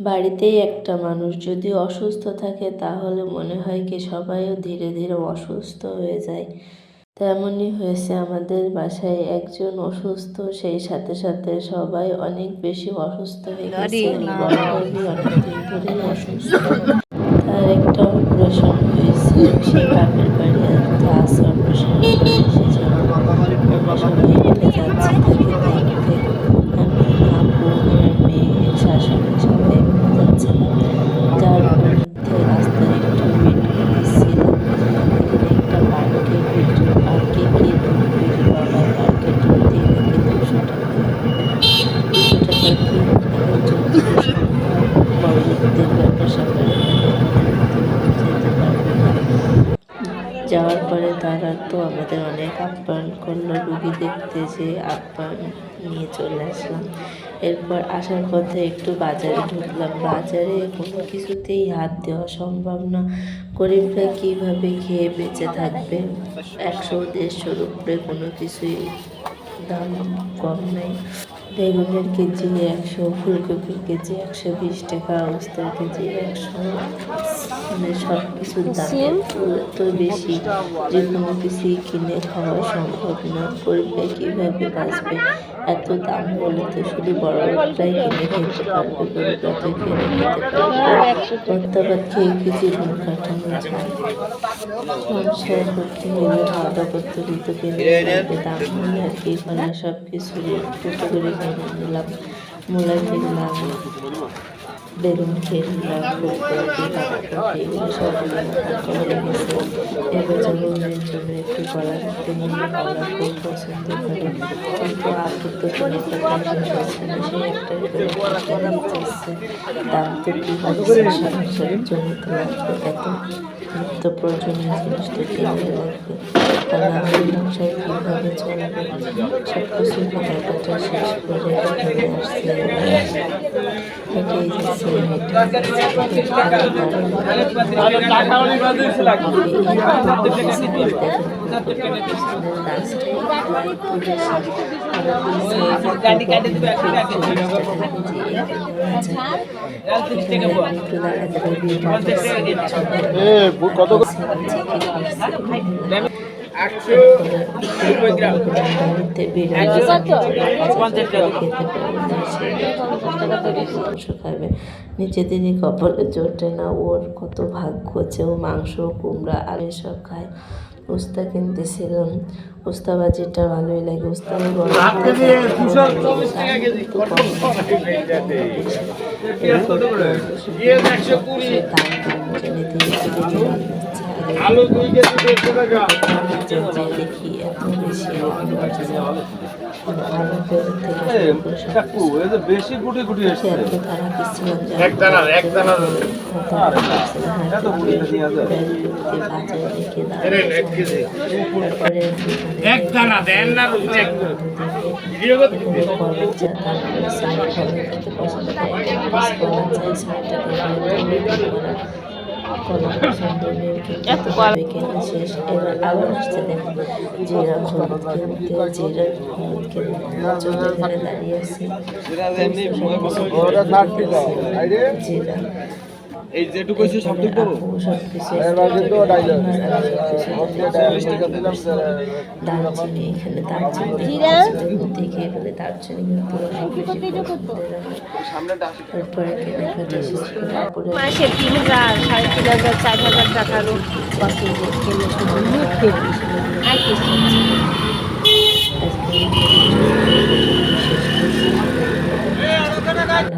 বাড়িতেই একটা মানুষ যদি অসুস্থ থাকে তাহলে মনে হয় কি সবাইও ধীরে ধীরে অসুস্থ হয়ে যায়। তেমনই হয়েছে আমাদের বাসায় একজন অসুস্থ সেই সাথে সাথে সবাই অনেক বেশি অসুস্থ হয়ে গেছে। অনেকদিন ধরেই অসুস্থ। তার একটা অপারেশন হয়েছে সে বাপের বাড়ি আছে অপারেশন সবাই যাচ্ছি। যাওয়ার পরে তারা তো আমাদের অনেক আপ্যায়ন করল, রুগী দেখতে যে আপ্যায়ন নিয়ে চলে আসলাম। এরপর আসার পথে একটু বাজারে ঢুকলাম। বাজারে কোনো কিছুতেই হাত দেওয়া সম্ভব না। গরিবরা কীভাবে খেয়ে বেঁচে থাকবে? একশো দেড়শোর উপরে কোনো কিছুই দাম কম নেই। বেগুনের কেজি একশো ফুলকপির কেজি একশো বিশ টাকা উস্তার কেজি একশো। মানে সব কিছুর দাম এত বেশি। যে কোনো কিছুই কিনে খাওয়া সম্ভব না। করবে কীভাবে বাঁচবে? এত দাম বলে তো শুধু বড় লোকরাই কিনে খেতে পারবে গরিবরা তো কিনে খেতে পারবে। ভর্তাবাদ খেয়ে কি জীবন কাটানো যায়? সংসার করতে হলে খাওয়া দাওয়া করতে কিন্তু কিনে দাম হলে আর কি করা সব কিছু দুটো করে কিনে নিলাম মূলা কিনলাম বেগুন কিনলাম এগুলো সব করে গেছে গলা খুব পছন্দ করে। কিন্তু আপুর তো কোনো কথাই হচ্ছে, দাম তো সংসারের জন্য তো এত নিত্য প্রয়োজনীয় জিনিস তো কিনতে লাগবে আর না হলে সংসার কীভাবে চলবে সব কিছু কেনাকাটা শেষ করে এখানে আসছে। কত খাবে নিচে দিনই কপালে জোটে না ওর কত ভাগ্য আছে ও মাংস কুমড়া আর এসব খায়। উস্তা কিনতেছিলাম উস্তা বাজিটা ভালোই লাগে। উস্তা আমি আলু দুই কেজি দেড়শো টাকা। দেখি এত বেশি বেশি গুটি গুটি এসছে এক এক দানার। এক দানার এক দানা দেন না চেক ভিডিও করতে শেষ এবার আবার আসছে দেখো জিরা হলুদ কিনতে জিরা হলুদ কিনতে চলে এখানে দাঁড়িয়ে আছে। জিরা এই যেটুকু হয়েছে সব দিক করো দারচিনি এখানে দারচিনি দেখে এখানে দারচিনি তারপরে মাসে তিন হাজার সাড়ে তিন হাজার চার হাজার টাকারও কত কেনা আর কিছু আজকে